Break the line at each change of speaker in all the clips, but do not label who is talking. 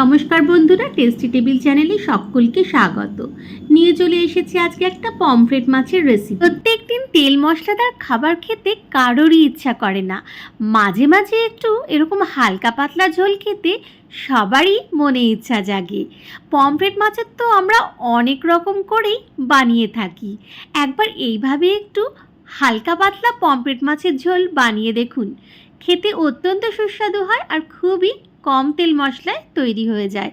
নমস্কার বন্ধুরা tasty table চ্যানেলে সকলকে স্বাগত। নিয়ে চলে এসেছি আজকে একটা পমফ্রেট মাছের রেসিপি প্রত্যেক দিন তেল মশলাদার খাবার খেতে কারোরই ইচ্ছা করে না। মাঝে মাঝে একটু এরকম হালকা পাতলা ঝোল খেতে সবারই মনে ইচ্ছা জাগে। পমফ্রেট মাছের তো আমরা অনেক রকম করেই বানিয়ে থাকি। একবার এইভাবে একটু হালকা পাতলা পমফ্রেট মাছের ঝোল বানিয়ে দেখুন। খেতে অত্যন্ত সুস্বাদু হয় আর খুবই কম তেল মশলায় তৈরি হয়ে যায়।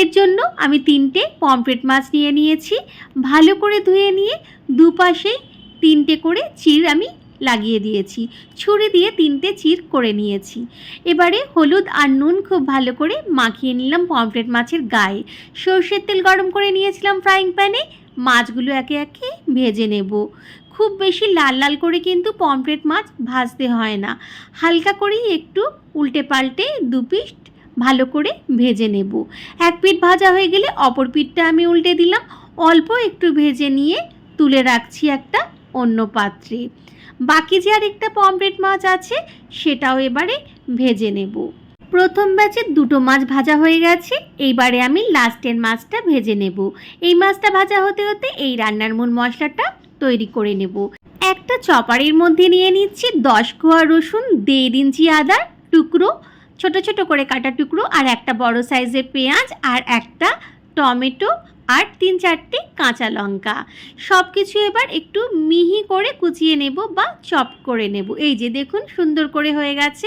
এর জন্য আমি তিনটে পমফ্রেট মাছ নিয়ে নিয়েছি। ভালো করে ধুয়ে নিয়ে দুপাশে তিনটে করে চির আমি লাগিয়ে দিয়েছি। ছুরি দিয়ে তিনটে চির করে নিয়েছি। এবারে হলুদ আর নুন খুব ভালো করে মাখিয়ে নিলাম পমফ্রেট মাছের গায়ে। সর্ষের তেল গরম করে নিয়েছিলাম ফ্রাইং প্যানে। মাছগুলো একে একে ভেজে নেব। খুব বেশি লাল লাল করে কিন্তু পমফ্রেট মাছ ভাজতে হয় না। হালকা করেই একটু উল্টে পাল্টে দু পিস ভালো করে ভেজে নেব। এক পিঠ ভাজা হয়ে গেলে অপর পিঠটা আমি উল্টে দিলাম। অল্প একটু ভেজে নিয়ে তুলে রাখছি একটা অন্য পাত্রে। বাকি যে আর একটা পমফ্রেট মাছ আছে, সেটাও এবারে ভেজে নেব। প্রথম ব্যাচে দুটো মাছ ভাজা হয়ে গেছে, এইবারে আমি লাস্টের মাছটা ভেজে নেব। এই মাছটা ভাজা হতে হতে এই রান্নার মূল মশলাটা তৈরি করে নেব। একটা চপারের মধ্যে নিয়ে নিচ্ছি দশ কোয়া রসুন, দেড় ইঞ্চি আদার টুকরো ছোট ছোট করে কাটা টুকরো আর একটা বড় সাইজের পেঁয়াজ আর একটা টমেটো আর তিন চারটে কাঁচা লঙ্কা। সব কিছু এবার একটু মিহি করে কুচিয়ে নেব বা চপ করে নেব। এই যে দেখুন, সুন্দর করে হয়ে গেছে।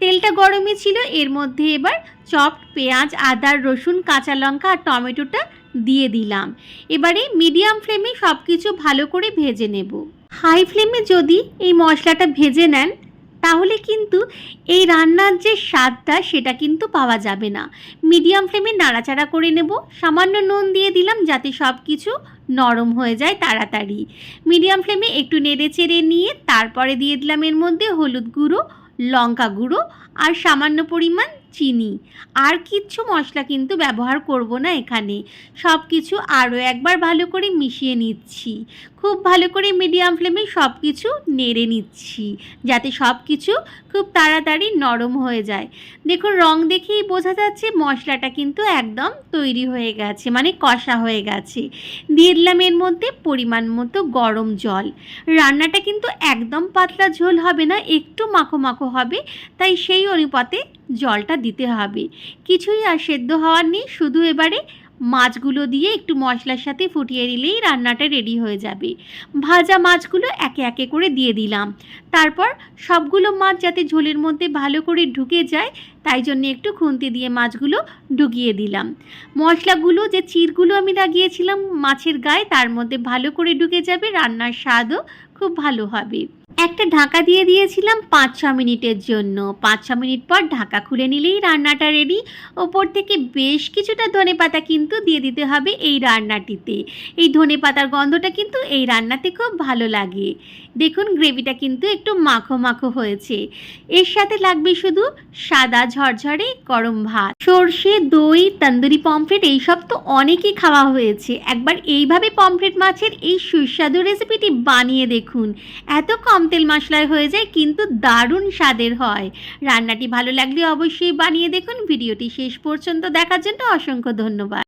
তেলটা গরমই ছিল, এর মধ্যে এবার চপ, পেঁয়াজ আদার রসুন, কাঁচা লঙ্কা আর টমেটোটা দিয়ে দিলাম। এবারে মিডিয়াম ফ্লেমে সব কিছু ভালো করে ভেজে নেব। হাই ফ্লেমে যদি এই মশলাটা ভেজে নেন তাহলে কিন্তু এই রান্নার যে স্বাদটা, সেটা কিন্তু পাওয়া যাবে না। মিডিয়াম ফ্লেমে নাড়াচাড়া করে নেব। সামান্য নুন দিয়ে দিলাম যাতে সব কিছু নরম হয়ে যায় তাড়াতাড়ি। মিডিয়াম ফ্লেমে একটু নেড়ে চেড়ে নিয়ে তারপরে দিয়ে দিলাম এর মধ্যে হলুদ গুঁড়ো, লঙ্কা গুঁড়ো আর সামান্য পরিমাণ চিনি। আর কিচ্ছু মশলা কিন্তু ব্যবহার করব না এখানে। সব কিছু আরও একবার ভালো করে মিশিয়ে নিচ্ছি। খুব ভালো করে মিডিয়াম ফ্লেমে সব কিছু নেড়ে নিচ্ছি, যাতে সব কিছু খুব তাড়াতাড়ি নরম হয়ে যায়। দেখুন, রং দেখেই বোঝা যাচ্ছে মশলাটা কিন্তু একদম তৈরি হয়ে গেছে মানে কষা হয়ে গেছে। দিয়ে দিলাম এর মধ্যে পরিমাণ মতো গরম জল। রান্নাটা কিন্তু একদম পাতলা ঝোল হবে না, একটু মাখো মাখো হবে, তাই সেই অনুপাতে জলটা দিতে হবে। কিছুই আর সেদ্ধ হওয়ার নেই, শুধু এবারে মাছগুলো দিয়ে একটু মশলার সাথে ফুটিয়ে নিলেই রান্নাটা রেডি হয়ে যাবে। ভাজা মাছগুলো একে একে করে দিয়ে দিলাম। তারপর সবগুলো মাছ যাতে ঝোলের মধ্যে ভালো করে ঢুকে যায়, তাই জন্য একটু খুন্তি দিয়ে মাছগুলো ঢুকিয়ে দিলাম। মশলাগুলো যে চিরগুলো আমি লাগিয়েছিলাম মাছের গায়ে, তার মধ্যে ভালো করে ঢুকে যাবে, রান্নার স্বাদও খুব ভালো হবে। একটা ঢাকা দিয়ে দিয়েছিলাম পাঁচ ছ মিনিটের জন্য। পাঁচ ছ মিনিট পর ঢাকা খুলে নিলেই রান্নাটা রেডি ওপর থেকে বেশ কিছুটা ধনে পাতা কিন্তু দিয়ে দিতে হবে এই রান্নাটিতে। এই ধনে পাতার গন্ধটা কিন্তু এই রান্নাতে খুব ভালো লাগে। দেখুন গ্রেভিটা কিন্তু একটু মাখো মাখো হয়েছে। এর সাথে লাগবে শুধু সাদা ঝরঝরে গরম ভাত। সর্ষে, দই, তন্দুরি পমফ্রেট এইসব তো অনেকই খাওয়া হয়েছে। একবার এইভাবে পমফ্রেট মাছের এই সুস্বাদু রেসিপিটি বানিয়ে দেখুন। এত কম তেল মশলায় হয়ে যায়, কিন্তু দারুণ স্বাদের হয়। রান্নাটি ভালো লাগলে অবশ্যই বানিয়ে দেখুন। ভিডিওটি শেষ পর্যন্ত দেখার জন্য অসংখ্য ধন্যবাদ।